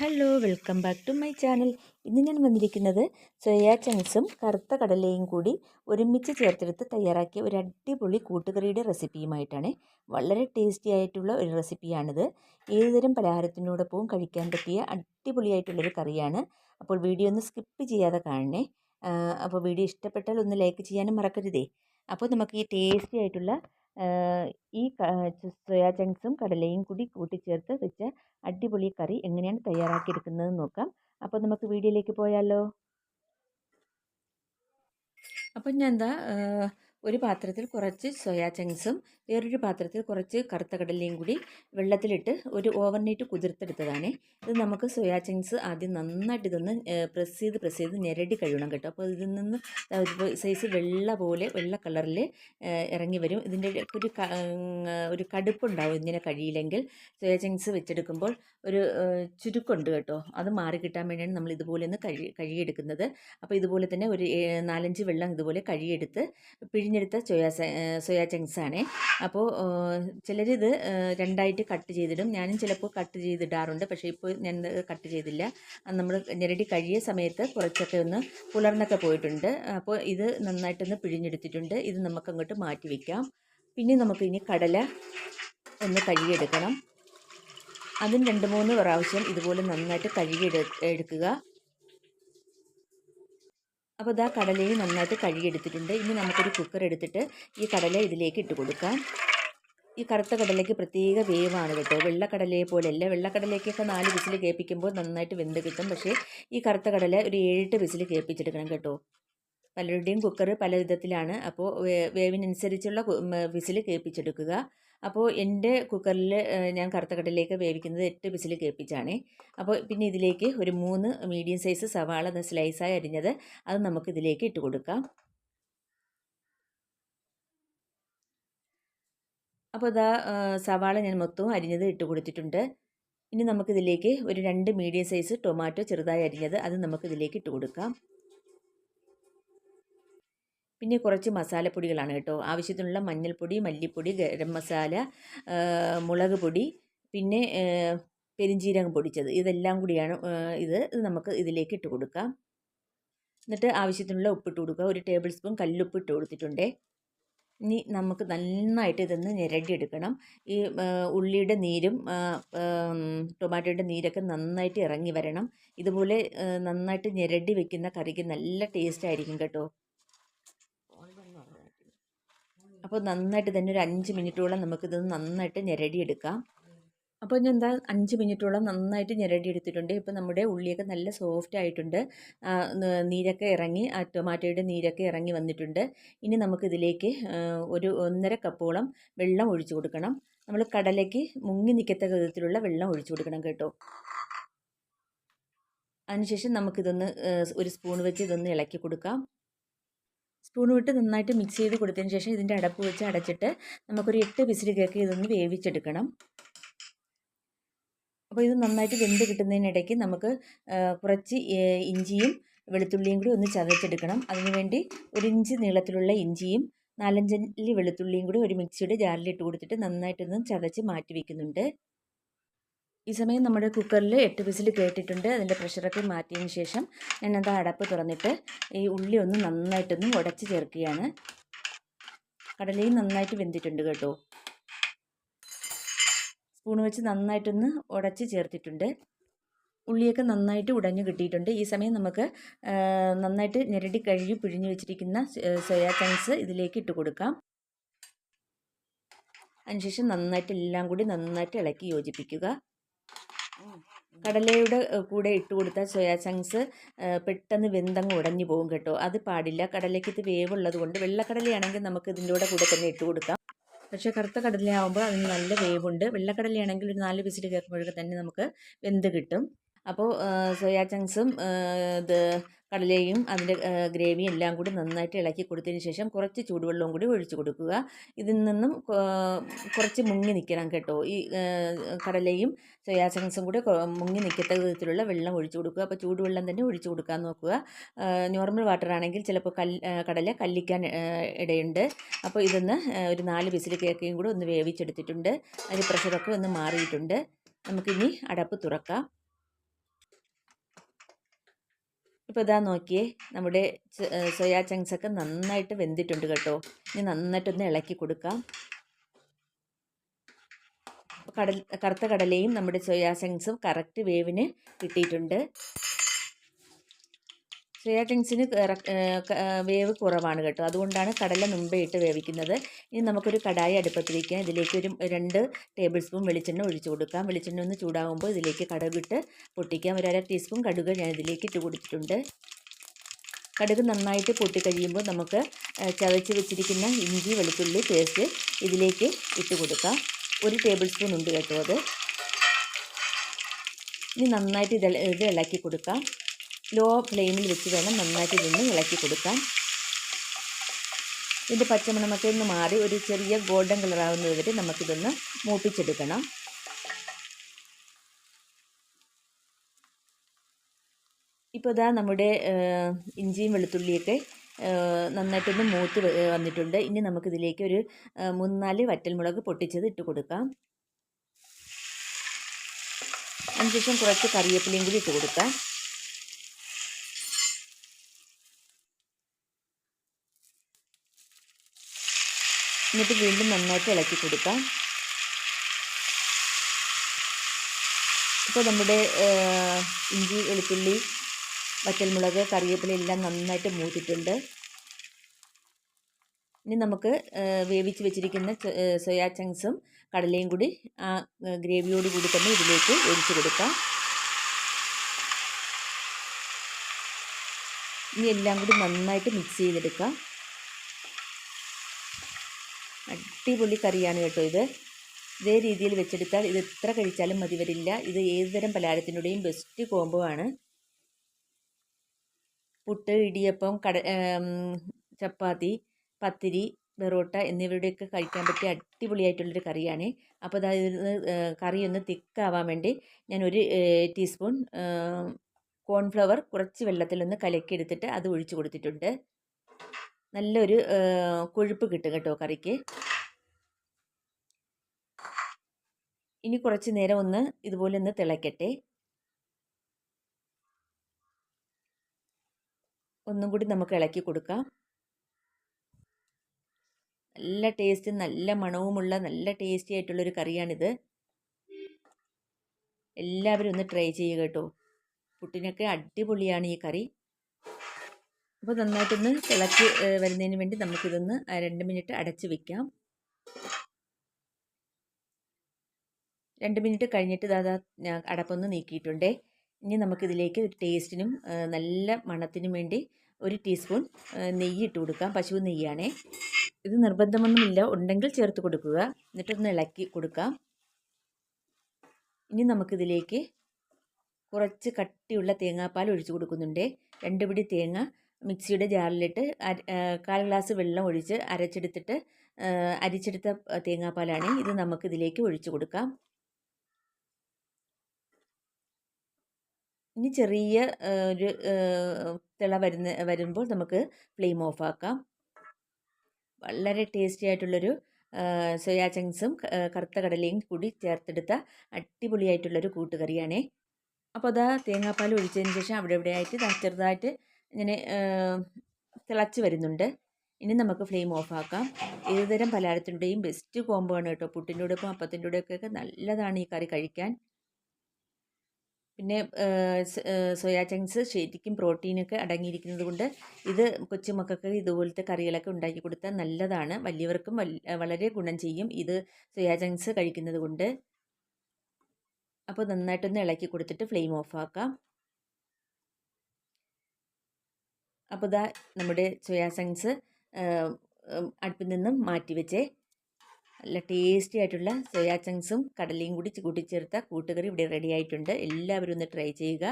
Hello welcome back to my channel ഇന്ന് ഞാൻ വന്നിരിക്കുന്നത് സോയാ ചങ്ക്സും കറുത്ത കടലയും കൂടി ഒരുമിച്ച് ചേർത്തെടുത്ത് തയ്യാറാക്കിയ ഒരു അടിപൊളി കൂട്ടുകറിയുടെ റെസിപ്പിയുമായിട്ടാണ് വളരെ ടേസ്റ്റി ആയിട്ടുള്ള ഒരു റെസിപ്പിയാണിത് ഏതുതരം പലഹാരത്തിനോടൊപ്പവും കഴിക്കാൻ പറ്റിയ അടിപൊളിയായിട്ടുള്ളൊരു കറിയാണ്. അപ്പോൾ വീഡിയോ ഒന്ന് സ്കിപ്പ് ചെയ്യാതെ കാണണേ. അപ്പോൾ വീഡിയോ ഇഷ്ടപ്പെട്ടാൽ ഒന്ന് ലൈക്ക് ചെയ്യാനും മറക്കരുതേ. അപ്പോൾ നമുക്ക് ഈ ടേസ്റ്റി ആയിട്ടുള്ള ഈ സോയാ ചങ്ക്സും കടലയും കൂടി കൂട്ടിച്ചേർത്ത് വെച്ച അടിപൊളി കറി എങ്ങനെയാണ് തയ്യാറാക്കിയെടുക്കുന്നത് നോക്കാം. അപ്പോൾ നമുക്ക് വീഡിയോയിലേക്ക് പോയാലോ? അപ്പം ഞാൻ എന്താ ഒരു പാത്രത്തിൽ കുറച്ച് സോയാ ചങ്ക്സും വേറൊരു പാത്രത്തിൽ കുറച്ച് കറുത്ത കടലയും കൂടി വെള്ളത്തിലിട്ട് ഒരു ഓവർനൈറ്റ് കുതിർത്തെടുത്തതാണ്. ഇത് നമുക്ക് സോയാ ചങ്ക്സ് ആദ്യം നന്നായിട്ട് ഇതൊന്ന് പ്രസ് ചെയ്ത് പ്രസ് ചെയ്ത് ഞെരടി കഴിയണം കേട്ടോ. അപ്പോൾ ഇതിൽ നിന്ന് സൈസ് വെള്ള പോലെ വെള്ള കളറിൽ ഇറങ്ങി വരും. ഇതിന്റെ ഒരു ഒരു കടുപ്പുണ്ടാവും ഇങ്ങനെ കഴിയില്ലെങ്കിൽ. സോയാ ചങ്ക്സ് വെച്ചെടുക്കുമ്പോൾ ഒരു ചുരുക്കുണ്ട് കേട്ടോ. അത് മാറി കിട്ടാൻ വേണ്ടിയാണ് നമ്മൾ ഇതുപോലെ ഒന്ന് കഴി കഴുകിയെടുക്കുന്നത്. അപ്പോൾ ഇതുപോലെ തന്നെ ഒരു നാലഞ്ച് വെള്ളം ഇതുപോലെ കഴുകിയെടുത്ത് പിഴിഞ്ഞെടുത്ത സോയാ സോയാ ചങ്ക്സ് ആണ്. അപ്പോൾ ചിലരിത് രണ്ടായിട്ട് കട്ട് ചെയ്തിടും. ഞാനും ചിലപ്പോൾ കട്ട് ചെയ്തിടാറുണ്ട്. പക്ഷേ ഇപ്പോൾ ഞാൻ കട്ട് ചെയ്തില്ല. നമ്മൾ ഞെരടി കഴിയ സമയത്ത് കുറച്ചൊക്കെ ഒന്ന് പുലർന്നൊക്കെ പോയിട്ടുണ്ട്. അപ്പോൾ ഇത് നന്നായിട്ടൊന്ന് പിഴിഞ്ഞെടുത്തിട്ടുണ്ട്. ഇത് നമുക്ക് അങ്ങോട്ട് മാറ്റി വയ്ക്കാം പിന്നെ നമുക്ക് ഇനി കടല ഒന്ന് കഴുകിയെടുക്കണം. അതും രണ്ട് മൂന്ന് പ്രാവശ്യം ഇതുപോലെ നന്നായിട്ട് കഴുകി എടുക്കുക. അപ്പോൾ ഇതാ കടലയും നന്നായിട്ട് കഴുകിയെടുത്തിട്ടുണ്ട്. ഇനി നമുക്കൊരു കുക്കർ എടുത്തിട്ട് ഈ കടല ഇതിലേക്ക് ഇട്ട് കൊടുക്കാം. ഈ കറുത്ത കടലയ്ക്ക് പ്രത്യേക വേവാണ് കേട്ടോ. വെള്ളക്കടലയെ പോലെയല്ല. വെള്ളക്കടലയ്ക്കൊക്കെ നാല് വിസിൽ കേൾപ്പിക്കുമ്പോൾ നന്നായിട്ട് വെന്ത് കിട്ടും. പക്ഷേ ഈ കറുത്ത കടല ഒരു ഏഴെട്ട് വിസിൽ കേൾപ്പിച്ചെടുക്കണം കേട്ടോ. പലരുടെയും കുക്കർ പല വിധത്തിലാണ്. അപ്പോൾ വേവിനനുസരിച്ചുള്ള വിസിൽ കേൾപ്പിച്ചെടുക്കുക. അപ്പോൾ എന്റെ കുക്കറിൽ ഞാൻ കറുത്തക്കടലിലേക്ക് വേവിക്കുന്നത് എട്ട് വിസിൽ കേൾപ്പിച്ചാണ്. അപ്പോൾ പിന്നെ ഇതിലേക്ക് ഒരു മൂന്ന് മീഡിയം സൈസ് സവാള സ്ലൈസായി അരിഞ്ഞത് അത് നമുക്ക് ഇതിലേക്ക് ഇട്ട് കൊടുക്കാം. അപ്പോൾ ഇതാ സവാള ഞാൻ മൊത്തവും അരിഞ്ഞത് ഇട്ട് കൊടുത്തിട്ടുണ്ട്. ഇനി നമുക്കിതിലേക്ക് ഒരു രണ്ട് മീഡിയം സൈസ് ടൊമാറ്റോ ചെറുതായി അരിഞ്ഞത് അത് നമുക്കിതിലേക്ക് ഇട്ട് കൊടുക്കാം. പിന്നെ കുറച്ച് മസാലപ്പൊടികളാണ് കേട്ടോ. ആവശ്യത്തിനുള്ള മഞ്ഞൾപ്പൊടി മല്ലിപ്പൊടി ഗരം മസാല മുളക് പൊടി പിന്നെ പെരിഞ്ചീരകം പൊടിച്ചത്. ഇതെല്ലാം കൂടിയാണ് ഇത് നമുക്ക് ഇതിലേക്ക് ഇട്ട് കൊടുക്കാം. എന്നിട്ട് ആവശ്യത്തിനുള്ള ഉപ്പിട്ട് കൊടുക്കുക. ഒരു ടേബിൾ സ്പൂൺ കല്ലുപ്പ് ഇട്ട് കൊടുത്തിട്ടുണ്ട്. ഇനി നമുക്ക് നന്നായിട്ട് ഇതൊന്ന് ഞെരടിയെടുക്കണം. ഈ ഉള്ളിയുടെ നീരും ടൊമാറ്റോയുടെ നീരൊക്കെ നന്നായിട്ട് ഇറങ്ങി വരണം. ഇതുപോലെ നന്നായിട്ട് ഞെരടി വെക്കുന്ന കറിക്ക് നല്ല ടേസ്റ്റ് ആയിരിക്കും കേട്ടോ. അപ്പോൾ നന്നായിട്ട് തന്നെ ഒരു അഞ്ച് മിനിറ്റോളം നമുക്കിത് നന്നായിട്ട് ഞെരടിയെടുക്കാം. അപ്പോൾ ഞാൻ എന്താ അഞ്ച് മിനിറ്റോളം നന്നായിട്ട് ഞെരടി എടുത്തിട്ടുണ്ട് ഇപ്പോൾ നമ്മുടെ ഉള്ളിയൊക്കെ നല്ല സോഫ്റ്റ് ആയിട്ടുണ്ട്. നീരൊക്കെ ഇറങ്ങി ആ ടൊമാറ്റോയുടെ നീരൊക്കെ ഇറങ്ങി വന്നിട്ടുണ്ട്. ഇനി നമുക്കിതിലേക്ക് ഒരു ഒന്നര കപ്പോളം വെള്ളം ഒഴിച്ചു കൊടുക്കണം. നമ്മൾ കടലയ്ക്ക് മുങ്ങി നിൽക്കത്തക്ക വിധത്തിലുള്ള വെള്ളം ഒഴിച്ചു കൊടുക്കണം കേട്ടോ. അതിനുശേഷം നമുക്കിതൊന്ന് ഒരു സ്പൂൺ വെച്ച് ഇതൊന്ന് ഇളക്കി കൊടുക്കാം. സ്പൂൺ വിട്ട് നന്നായിട്ട് മിക്സ് ചെയ്ത് കൊടുത്തതിന് ശേഷം ഇതിന്റെ അടപ്പ് വെച്ച് അടച്ചിട്ട് നമുക്കൊരു എട്ട് വിസിൽ കേക്ക് ഇതൊന്ന് വേവിച്ചെടുക്കണം. അപ്പോൾ ഇത് നന്നായിട്ട് വെന്ത് കിട്ടുന്നതിനിടയ്ക്ക് നമുക്ക് കുറച്ച് ഇഞ്ചിയും വെളുത്തുള്ളിയും കൂടി ഒന്ന് ചതച്ചെടുക്കണം. അതിനുവേണ്ടി ഒരു ഇഞ്ച് നീളത്തിലുള്ള ഇഞ്ചിയും നാലഞ്ചല്ലി വെളുത്തുള്ളിയും കൂടി ഒരു മിക്സിയുടെ ജാറിലിട്ട് കൊടുത്തിട്ട് നന്നായിട്ടൊന്ന് ചതച്ച് മാറ്റി വയ്ക്കുന്നുണ്ട് ഈ സമയം നമ്മുടെ കുക്കറിൽ എട്ട് വിസിൽ കേട്ടിട്ടുണ്ട്. അതിന്റെ പ്രഷറൊക്കെ മാറ്റിയതിന് ശേഷം ഞാൻ അത് അടപ്പ് തുറന്നിട്ട് ഈ ഉള്ളി ഒന്ന് നന്നായിട്ടൊന്ന് ഉടച്ച് ചേർക്കുകയാണ്. കടലയും നന്നായിട്ട് വെന്തിട്ടുണ്ട് കേട്ടോ. സ്പൂൺ വെച്ച് നന്നായിട്ടൊന്ന് ഉടച്ച് ചേർത്തിട്ടുണ്ട്. ഉള്ളിയൊക്കെ നന്നായിട്ട് ഉടഞ്ഞു കിട്ടിയിട്ടുണ്ട്. ഈ സമയം നമുക്ക് നന്നായിട്ട് ഞെരടി കഴുകി പിഴിഞ്ഞു വെച്ചിരിക്കുന്ന സോയാ ചങ്ക്സ് ഇതിലേക്ക് ഇട്ട് കൊടുക്കാം. അതിനുശേഷം നന്നായിട്ട് എല്ലാം കൂടി നന്നായിട്ട് ഇളക്കി യോജിപ്പിക്കുക. കടലയുടെ കൂടെ ഇട്ട് കൊടുത്താൽ സോയാ ചങ്ക്സ് പെട്ടെന്ന് വെന്തങ്ങ് ഉടഞ്ഞു പോകും കേട്ടോ. അത് പാടില്ല. കടലയ്ക്ക് ഇത് വേവുള്ളത് കൊണ്ട് വെള്ളക്കടലയാണെങ്കിൽ നമുക്ക് ഇതിന്റെ കൂടെ തന്നെ ഇട്ട് കൊടുക്കാം. പക്ഷേ കറുത്ത കടലയാകുമ്പോൾ അതിന് നല്ല വേവുണ്ട്. വെള്ളക്കടലയാണെങ്കിൽ ഒരു നാല് വിസിൽ കയറുമ്പോഴൊക്കെ തന്നെ നമുക്ക് വെന്ത് കിട്ടും. അപ്പോൾ സോയാ ചങ്ക്സും ഇത് കടലയും അതിന്റെ ഗ്രേവിയും എല്ലാം കൂടി നന്നായിട്ട് ഇളക്കി കൊടുത്തതിന് ശേഷം കുറച്ച് ചൂടുവെള്ളവും കൂടി ഒഴിച്ചു കൊടുക്കുക. ഇതിൽ നിന്നും കുറച്ച് മുങ്ങി നിൽക്കണം കേട്ടോ. ഈ കടലയും സോയാ ചങ്ക്സും കൂടി മുങ്ങി നിൽക്കത്ത വിധത്തിലുള്ള വെള്ളം ഒഴിച്ചു കൊടുക്കുക. അപ്പോൾ ചൂടുവെള്ളം തന്നെ ഒഴിച്ചു കൊടുക്കാൻ നോക്കുക. നോർമൽ വാട്ടർ ആണെങ്കിൽ ചിലപ്പോൾ കല്ല് കടല കല്ലിക്കാൻ ഇടയുണ്ട്. അപ്പോൾ ഇതൊന്ന് ഒരു നാല് വിസിൽ കേക്കയും കൂടി ഒന്ന് വേവിച്ചെടുത്തിട്ടുണ്ട്. അതിന്റെ പ്രഷറൊക്കെ ഒന്ന് മാറിയിട്ടുണ്ട്. നമുക്കിനി അടപ്പ് തുറക്കാം. ഇപ്പോൾ ഇതാ നോക്കിയേ നമ്മുടെ സോയാ ചങ്ക്സ് ഒക്കെ നന്നായിട്ട് വെന്തിട്ടുണ്ട് കേട്ടോ. ഇനി നന്നായിട്ടൊന്ന് ഇളക്കി കൊടുക്കാം. കടൽ കറുത്ത കടലയും നമ്മുടെ സോയാ ചങ്ക്സും കറക്റ്റ് വേവിന് കിട്ടിയിട്ടുണ്ട്. ചങ്ക്സിന് വേവ് കുറവാണ് കേട്ടോ. അതുകൊണ്ടാണ് കടല മുമ്പേ ഇട്ട് വേവിക്കുന്നത്. ഇനി നമുക്കൊരു കടായി അടുപ്പത്ത് വയ്ക്കാം ഇതിലേക്ക് ഒരു രണ്ട് ടേബിൾ സ്പൂൺ വെളിച്ചെണ്ണ ഒഴിച്ചു കൊടുക്കാം. വെളിച്ചെണ്ണ ഒന്ന് ചൂടാകുമ്പോൾ ഇതിലേക്ക് കടുകിട്ട് പൊട്ടിക്കാം. ഒരു അര ടീസ്പൂൺ കടുക് ഞാൻ ഇതിലേക്ക് ഇട്ട് കൊടുത്തിട്ടുണ്ട്. കടുക് നന്നായിട്ട് പൊട്ടിക്കഴിയുമ്പോൾ നമുക്ക് ചതച്ച് വെച്ചിരിക്കുന്ന ഇഞ്ചി വെളുത്തുള്ളി പേസ്റ്റ് ഇതിലേക്ക് ഇട്ട് കൊടുക്കാം. ഒരു ടേബിൾ സ്പൂൺ ഉണ്ട് കേട്ടോ അത്. ഇനി നന്നായിട്ട് ഇത് ഇത് ഇളക്കി കൊടുക്കാം. ലോ ഫ്ലെയിമിൽ വെച്ച് വേണം നന്നായിട്ട് ഇതൊന്ന് ഇളക്കി കൊടുക്കാൻ. ഇതിന്റെ പച്ചമണമൊക്കെ ഒന്ന് മാറി ഒരു ചെറിയ ഗോൾഡൻ കളറാവുന്നത് വരെ നമുക്കിതൊന്ന് മൂപ്പിച്ചെടുക്കണം. ഇപ്പോൾ ഇതാ നമ്മുടെ ഇഞ്ചിയും വെളുത്തുള്ളിയൊക്കെ നന്നായിട്ടൊന്ന് മൂത്ത് വന്നിട്ടുണ്ട്. ഇനി നമുക്കിതിലേക്ക് ഒരു മൂന്നാൽ വറ്റൽമുളക് പൊട്ടിച്ചത് ഇട്ട് കൊടുക്കാം. അതിനുശേഷം കുറച്ച് കറിവേപ്പിലയും കൂടി ഇട്ട് കൊടുക്കാം. എന്നിട്ട് വീണ്ടും നന്നായിട്ട് ഇളക്കി കൊടുക്കാം. ഇപ്പോൾ നമ്മുടെ ഇഞ്ചി വെളുത്തുള്ളി വറ്റൽമുളക് കറിവേപ്പില എല്ലാം നന്നായിട്ട് മൂത്തിട്ടുണ്ട്. ഇനി നമുക്ക് വേവിച്ച് വെച്ചിരിക്കുന്ന സോയാ ചങ്ക്സും കടലയും കൂടി ആ ഗ്രേവിയോട് കൂടി തന്നെ ഇതിലേക്ക് ഒഴിച്ചു കൊടുക്കാം. ഇനി എല്ലാം കൂടി നന്നായിട്ട് മിക്സ് ചെയ്തെടുക്കാം. അടിപൊളി കറിയാണ് കേട്ടോ ഇത്. ഇതേ രീതിയിൽ വെച്ചെടുത്താൽ ഇത് എത്ര കഴിച്ചാലും മതി വരില്ല ഇത് ഏതുതരം പലഹാരത്തിന്റെയും ബെസ്റ്റ് കോംബോ ആണ്. പുട്ട് ഇടിയപ്പം കട ചപ്പാത്തി പത്തിരി ബെറോട്ട എന്നിവയുടെയൊക്കെ കഴിക്കാൻ പറ്റിയ അടിപൊളിയായിട്ടുള്ളൊരു കറിയാണ്. അപ്പോൾ അതായത് കറി ഒന്ന് തിക്കാവാൻ വേണ്ടി ഞാൻ ഒരു ടീസ്പൂൺ കോൺഫ്ലവർ കുറച്ച് വെള്ളത്തിലൊന്ന് കലക്കിയെടുത്തിട്ട് അത് ഒഴിച്ചു കൊടുത്തിട്ടുണ്ട്. നല്ലൊരു കൊഴുപ്പ് കിട്ടും കേട്ടോ കറിക്ക്. ഇനി കുറച്ച് നേരം ഒന്ന് ഇതുപോലെ ഒന്ന് തിളയ്ക്കട്ടെ ഒന്നും കൂടി നമുക്ക് ഇളക്കി കൊടുക്കാം. നല്ല ടേസ്റ്റ് നല്ല മണവുമുള്ള നല്ല ടേസ്റ്റി ആയിട്ടുള്ളൊരു കറിയാണിത്. എല്ലാവരും ഒന്ന് ട്രൈ ചെയ്യുക കേട്ടോ. പുട്ടിനൊക്കെ അടിപൊളിയാണ് ഈ കറി. അപ്പോൾ നന്നായിട്ടൊന്ന് തിളച്ച് വരുന്നതിന് വേണ്ടി നമുക്കിതൊന്ന് രണ്ട് മിനിറ്റ് അടച്ച് വെക്കാം. രണ്ട് മിനിറ്റ് കഴിഞ്ഞിട്ട് ദാദാ അടപ്പൊന്ന് നീക്കിയിട്ടുണ്ടേ. ഇനി നമുക്കിതിലേക്ക് ഒരു ടേസ്റ്റിനും നല്ല മണത്തിനും വേണ്ടി ഒരു ടീസ്പൂൺ നെയ്യ് ഇട്ട് കൊടുക്കാം പശു നെയ്യാണേ. ഇത് നിർബന്ധമൊന്നുമില്ല ഉണ്ടെങ്കിൽ ചേർത്ത് കൊടുക്കുക. എന്നിട്ടൊന്ന് ഇളക്കി കൊടുക്കാം. ഇനി നമുക്കിതിലേക്ക് കുറച്ച് കട്ടിയുള്ള തേങ്ങാപ്പാൽ ഒഴിച്ചു കൊടുക്കുന്നുണ്ട്. രണ്ട് പിടി തേങ്ങ മിക്സിയുടെ ജാറിലിട്ട് കാൽ ഗ്ലാസ് വെള്ളം ഒഴിച്ച് അരച്ചെടുത്തിട്ട് അരിച്ചെടുത്ത തേങ്ങാപ്പാലാണ് ഇത് നമുക്ക് ഇതിലേക്ക് ഒഴിച്ചു കൊടുക്കാം. ഇനി ചെറിയ ഒരു തിള വരുന്ന വരുമ്പോൾ നമുക്ക് ഫ്ലെയിം ഓഫ് ആക്കാം വളരെ ടേസ്റ്റി ആയിട്ടുള്ളൊരു സോയാ ചങ്ക്സും കറുത്ത കടലയും കൂടി ചേർത്തെടുത്ത അടിപൊളിയായിട്ടുള്ളൊരു കൂട്ടുകറിയാണേ. അപ്പോൾ അതാ തേങ്ങാപ്പാൽ ഒഴിച്ചതിന് ശേഷം അവിടെ ഇവിടെ ആയിട്ട് ചെറുതായിട്ട് ഇങ്ങനെ തിളച്ച് വരുന്നുണ്ട്. ഇനി നമുക്ക് ഫ്ലെയിം ഓഫ് ആക്കാം. ഏതുതരം പലഹാരത്തിന്റെയും ബെസ്റ്റ് കോംബോ ആണ് കേട്ടോ. പുട്ടിന്റെ കൂടെ ഇപ്പം അപ്പത്തിന്റെ കൂടെയൊക്കെ നല്ലതാണ് ഈ കറി കഴിക്കാൻ. പിന്നെ സോയാ ചങ്ക്സ് ശരിക്കും പ്രോട്ടീനൊക്കെ അടങ്ങിയിരിക്കുന്നത് കൊണ്ട് ഇത് കൊച്ചുമക്കൾക്ക് ഇതുപോലത്തെ കറികളൊക്കെ ഉണ്ടാക്കി കൊടുത്താൽ നല്ലതാണ്. വലിയവർക്കും വളരെ ഗുണം ചെയ്യും ഇത് സോയാ ചങ്ക്സ് കഴിക്കുന്നത് കൊണ്ട്. അപ്പോൾ നന്നായിട്ടൊന്ന് ഇളക്കി കൊടുത്തിട്ട് ഫ്ലെയിം ഓഫ് ആക്കാം. അപ്പോൾ ഇതാ നമ്മുടെ സോയാ ചങ്ക്സ് അടുപ്പിൽ നിന്നും മാറ്റി വെച്ചേ. നല്ല ടേസ്റ്റി ആയിട്ടുള്ള സോയാ ചങ്ക്സും കടലയും കൂടി കൂട്ടിച്ചേർത്ത കൂട്ടുകറി ഇവിടെ റെഡി ആയിട്ടുണ്ട്. എല്ലാവരും ഒന്ന് ട്രൈ ചെയ്യുക.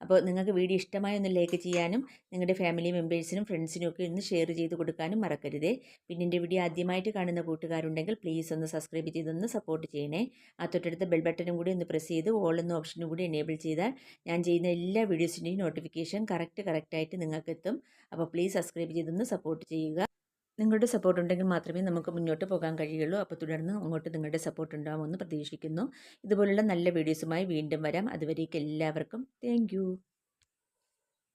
അപ്പോൾ നിങ്ങൾക്ക് വീഡിയോ ഇഷ്ടമായി ഒന്ന് ലൈക്ക് ചെയ്യാനും നിങ്ങളുടെ ഫാമിലി മെമ്പേഴ്സിനും ഫ്രണ്ട്സിനും ഒക്കെ ഒന്ന് ഷെയർ ചെയ്ത് കൊടുക്കാനും മറക്കരുതേ. പിന്നെ എന്റെ വീഡിയോ ആദ്യമായിട്ട് കാണുന്ന കൂട്ടുകാരുണ്ടെങ്കിൽ പ്ലീസ് ഒന്ന് സബ്സ്ക്രൈബ് ചെയ്തൊന്ന് സപ്പോർട്ട് ചെയ്യണേ. ആ തൊട്ടടുത്ത ബെൽ ബട്ടനും കൂടി ഒന്ന് പ്രസ് ചെയ്ത് ഓൾ എന്ന ഓപ്ഷനും കൂടി എനേബിൾ ചെയ്താൽ ഞാൻ ചെയ്യുന്ന എല്ലാ വീഡിയോസിന്റെയും നോട്ടിഫിക്കേഷൻ കറക്റ്റ് കറക്റ്റായിട്ട് നിങ്ങൾക്ക് എത്തും അപ്പോൾ പ്ലീസ് സബ്സ്ക്രൈബ് ചെയ്തൊന്ന് സപ്പോർട്ട് ചെയ്യുക. നിങ്ങളുടെ സപ്പോർട്ട് ഉണ്ടെങ്കിൽ മാത്രമേ നമുക്ക് മുന്നോട്ട് പോകാൻ കഴിയുള്ളൂ അപ്പോൾ തുടർന്ന് അങ്ങോട്ട് നിങ്ങളുടെ സപ്പോർട്ട് ഉണ്ടാകുമെന്ന് പ്രതീക്ഷിക്കുന്നു. ഇതുപോലുള്ള നല്ല വീഡിയോസുമായി വീണ്ടും വരാം. അതുവരേക്ക് എല്ലാവർക്കും. താങ്ക്